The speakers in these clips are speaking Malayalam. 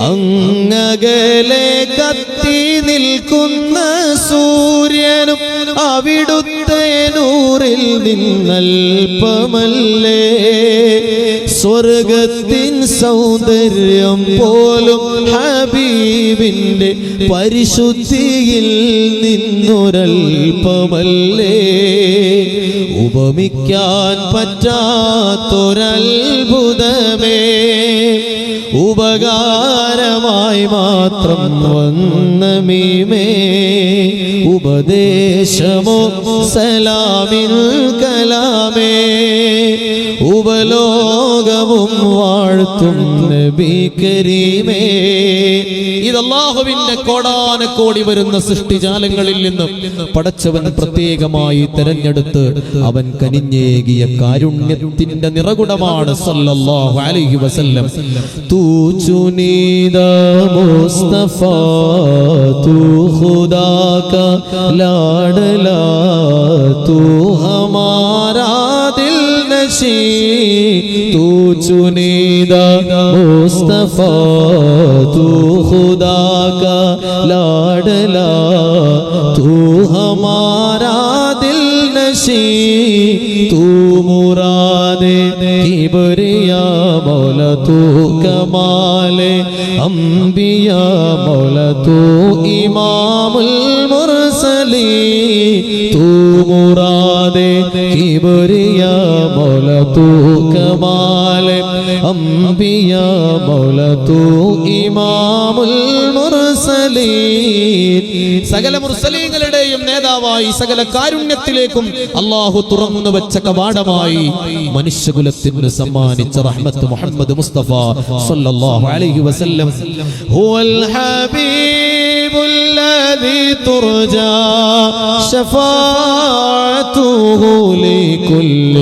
അങ്ങകലെ കത്തി നിൽക്കുന്ന സൂര്യനും അവിടുത്തെ നൂറിൽ നിന്നൽപ്പമല്ലേ? സ്വർഗത്തിൻ സൗന്ദര്യം പോലും ഹബീബിന്റെ പരിശുദ്ധിയിൽ നിന്നൊരൽപ്പമല്ലേ? ഉപമിക്കാൻ പറ്റാത്തൊരത്ഭുതമേ. ഉപകാരമായി മാത്രം വന്ന മീമേ ഉപദേശമോ സലാമിൽ കലാമേ ഉപലോകവും വാഴ്ത്തും ഇത് അള്ളാഹുവിന്റെ കോടാനക്കോടി വരുന്ന സൃഷ്ടിജാലങ്ങളിൽ നിന്നും പടച്ചവൻ പ്രത്യേകമായി തെരഞ്ഞെടുത്ത് അവൻ കനിഞ്ഞേകിയ കാരുണ്യത്തിന്റെ നിറകുടമാണ് സല്ലല്ലാഹു അലൈഹി വസല്ലം. തൂ മുസ്തഫ തൂ ഖുദാ കാ ലാഡലാ തൂ ഹമാരാ ദിൽ نشی تو چنیدہ مصطفیٰ تو خدا کا لاڈلا تو ہمارا دل نشی تو مراد کبریا مولا تو کمال انبیاء مولا تو امام المرسلی تو مراد കിബുരിയ മൗല തൂക്കമാലെ അമ്പിയ മൗല ഇമാമുൽ മുർസലീൻ. സകല മുർസലീങ്ങളുടെയും നേതാവായി സകല കാരുണ്യത്തിലേക്കും അള്ളാഹു തുറന്നു വെച്ച കവാടമായി മനുഷ്യകുലത്തിന് സമ്മാനിച്ച റഹ്മത്ത് മുഹമ്മദ് മുസ്തഫ സല്ലല്ലാഹു അലൈഹി വസല്ലം. ഹുവൽ ഹബീബ്. الذي ترجى شفاعته لكل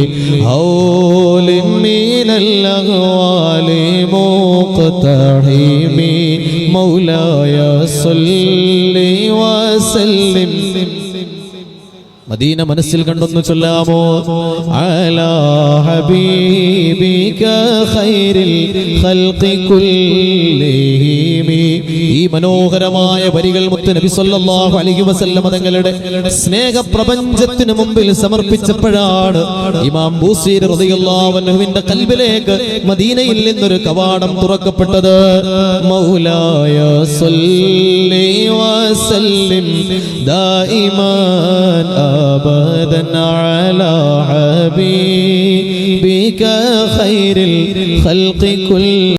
هول من الأغوال مقتحم مولاي صل وسلم മദീന മനസ്സിൽ കണ്ടൊന്നു ചൊല്ലാമോ അലാ ഹബീബിക ഖൈറിൽ ഖൽഖി കുല്ലിഹിം ഈ മനോഹരമായ വരികൾ മുത്ത് നബി അലഹി അലൈഹി മതങ്ങളുടെ തങ്ങളുടെ സ്നേഹപ്രപഞ്ചത്തിനു മുമ്പിൽ സമർപ്പിച്ചപ്പോഴാണ് ഇമാം ബൂസീർ റളിയല്ലാഹു അൻഹുവിന്റെ മദീനയിൽ നിന്നൊരു കവാടം തുറക്കപ്പെട്ടത്. മൗലായ സല്ലി വസല്ലിം ദായിമാൻ അലാ ഹബീബ്. خير الخلق كل